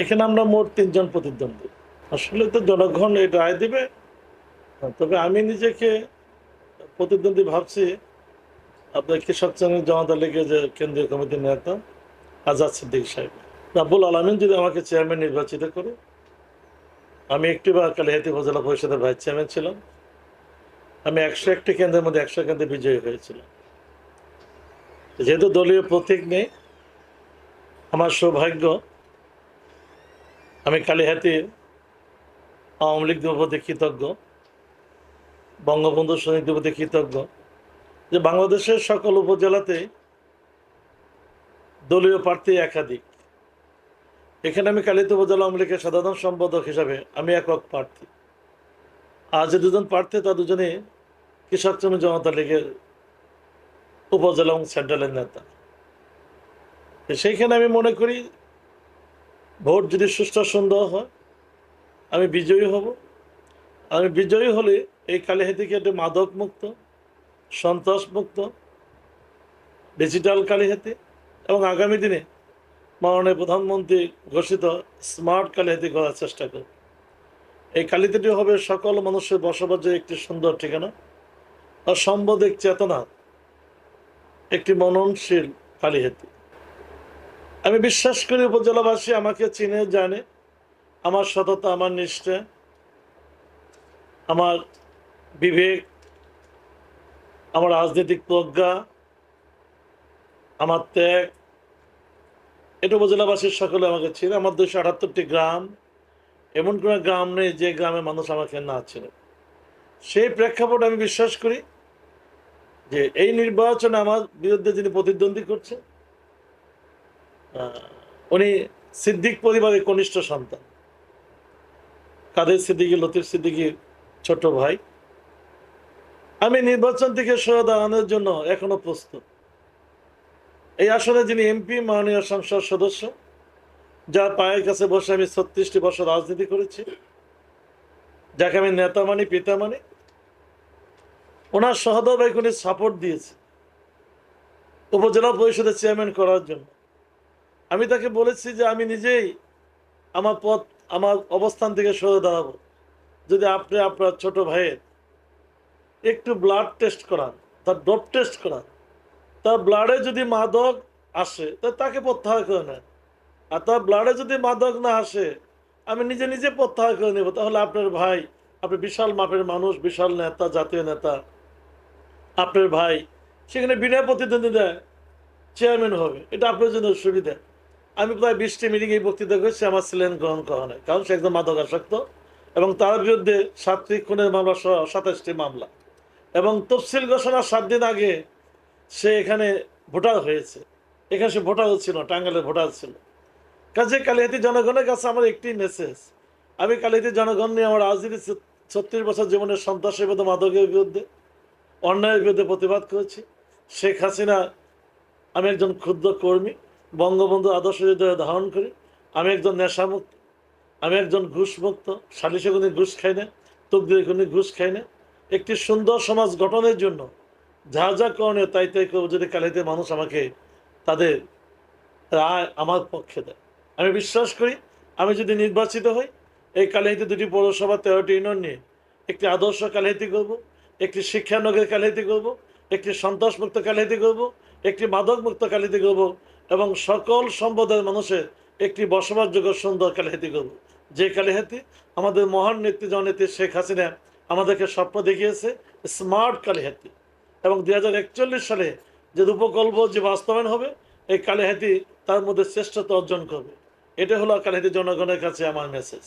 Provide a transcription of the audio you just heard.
এখানে আমরা মোট তিনজন প্রতিদ্বন্দ্বী। আসলে তো জনগণ এই রায় দেবে। তবে আমি নিজেকে প্রতিদ্বন্দ্বী ভাবছি। আপনার কৃষক শ্রেণির জনতা লীগের যে কেন্দ্রীয় কমিটির নেতা, আজাদ সিদ্দিক সাহেব। রাব্বুল আলমিন যদি আমাকে চেয়ারম্যান নির্বাচিত করে, আমি একটি বার কালিহাতি উপজেলা পরিষদের ভাইস চেয়ারম্যান ছিলাম। আমি একশো একটি কেন্দ্রের মধ্যে একশো কেন্দ্রে বিজয়ী হয়েছিলাম। যেহেতু দলীয় প্রতীক নেই, আমার সৌভাগ্য আমি কালীহাতির আওয়ামী লীগ প্রতি কৃতজ্ঞ, বঙ্গবন্ধু সৈনিক প্রতি কৃতজ্ঞ যে বাংলাদেশের সকল উপজেলাতে দলীয় প্রার্থী একাধিক। এখানে আমি কালিত উপজেলা আওয়ামী লীগের সাধারণ সম্পাদক হিসাবে আমি একক প্রার্থী। আর যে দুজন প্রার্থী তা দুজনে কৃষক শ্রমিক জনতা লীগের উপজেলা এবং সেন্ট্রালের নেতা। সেইখানে আমি মনে করি ভোট যদি সুষ্ঠু সুন্দর হয়, আমি বিজয়ী হব। আমি বিজয়ী হলে এই কালীহাতিকে একটি মাদক মুক্ত সন্ত্রাস মুক্ত ডিজিটাল কালীহাতি এবং আগামী দিনে মাননীয় প্রধানমন্ত্রী ঘোষিত স্মার্ট কালীহাতি করার চেষ্টা করব। এই কালীহাতিটি হবে সকল মানুষের বসবাসের একটি সুন্দর ঠিকানা আর সম্বোধিক চেতনা একটি মননশীল কালীহাতি। আমি বিশ্বাস করি উপজেলাবাসী আমাকে চিনে, জানে। আমার সততা, আমার নিষ্ঠা, আমার বিবেক, আমার রাজনৈতিক প্রজ্ঞা, আমার ত্যাগ। এটা উপজেলাবাসীর সকলে আমাকে চিনে। আমার দুশো আটাত্তরটি গ্রাম। এমন কোনো গ্রাম নেই যে গ্রামে মানুষ আমাকে না চিনে। সেই প্রেক্ষাপট আমি বিশ্বাস করি যে এই নির্বাচনে আমার বিরুদ্ধে যিনি প্রতিদ্বন্দ্বী করছে উনি সিদ্দিক পরিবারের কনিষ্ঠ সন্তান। কাদের সিদ্দিকি, লতিফ সিদ্দিকির ছোট ভাই। আমি নির্বাচন থেকে সরে দাঁড়ানোর জন্য এখনও প্রস্তুত। এই আসনে যিনি এমপি, মাননীয় সংসদ সদস্য, যার পায়ের কাছে বসে আমি ছত্রিশটি বছর রাজনীতি করেছি, যাকে আমি নেতা মানি পিতা মানি ওনার সহদর উনি সাপোর্ট দিয়েছে উপজেলা পরিষদের চেয়ারম্যান করার জন্য। আমি তাকে বলেছি যে আমি নিজেই আমার পথ, আমার অবস্থান থেকে সরে দাঁড়াবো। যদি আপনি আপনার ছোট ভাইয়ের একটু ব্লাড টেস্ট করান, তার ডোপ টেস্ট করান, তার ব্লাডে যদি মাদক আসে, তা তাকে প্রত্যাহার করে নেন। আর তার ব্লাডে যদি মাদক না আসে, আমি নিজে নিজে প্রত্যাহার করে নেব। তাহলে আপনার ভাই, আপনি বিশাল মাপের মানুষ, বিশাল নেতা, জাতীয় নেতা। আপনার ভাই সেখানে বিনা প্রতিদ্বন্দ্বিতায় চেয়ারম্যান হবে। এটা আপনার জন্য সুবিধা। আমি প্রায় বিশটি মিটিং এই বক্তৃতা করেছি, আমার ছিলেন গ্রহণ করা হয় কারণ সে একদম মাদকাসক্ত। এবং তার বিরুদ্ধে সাতটি খুনের মামলা সহ সাতাশটি মামলা। এবং তফসিল ঘোষণার সাত দিন আগে সে এখানে ভোটার হয়েছে। এখানে সে ভোটারও ছিল টাঙ্গালের ভোটার ছিল। কাজে কালিহাতি জনগণের কাছে আমার একটি মেসেজ আমি কালিহাতি জনগণ নিয়ে আমার রাজনীতি ছত্রিশ বছর জীবনের সন্ত্রাসের বিরুদ্ধে, মাদকের বিরুদ্ধে, অন্যায়ের বিরুদ্ধে প্রতিবাদ করেছি। শেখ হাসিনা, আমি একজন ক্ষুদ্র কর্মী। বঙ্গবন্ধু আদর্শ হৃদয়ে ধারণ করি। আমি একজন নেশামুক্ত, আমি একজন ঘুষমুক্ত, সালিশে কোনো ঘুষ খাই না, তকদিরে কোনো ঘুষ খাই না। একটি সুন্দর সমাজ গঠনের জন্য যা যা করণীয় তাই তাই করব যদি কালিতে মানুষ আমাকে তাদের রায় আমার পক্ষে দেয়। আমি বিশ্বাস করি, আমি যদি নির্বাচিত হই, এই কালিহাতি দুটি পৌরসভা, তেরোটি ইউনিয়ন নিয়ে একটি আদর্শ কালিহাতি করব, একটি শিক্ষানগরের কালিহাতি করব, একটি সন্ত্রাসমুক্ত কালিহাতি করব, একটি মাদকমুক্ত কালিহাতি করব এবং সকল সম্প্রদায়ের মানুষের একটি বসবাসযোগ্য সুন্দর কালিহাতি করব যে কালিহাতি আমাদের মহান নেত্রী জননেত্রী শেখ হাসিনা আমাদেরকে স্বপ্ন দেখিয়েছে স্মার্ট কালিহাতি। এবং দুই হাজার একচল্লিশ সালে যে রূপকল্প, যে বাস্তবায়ন হবে, এই কালিহাতি তার মধ্যে শ্রেষ্ঠতা অর্জন করবে। এটা হলো কালিহাতি জনগণের কাছে আমার মেসেজ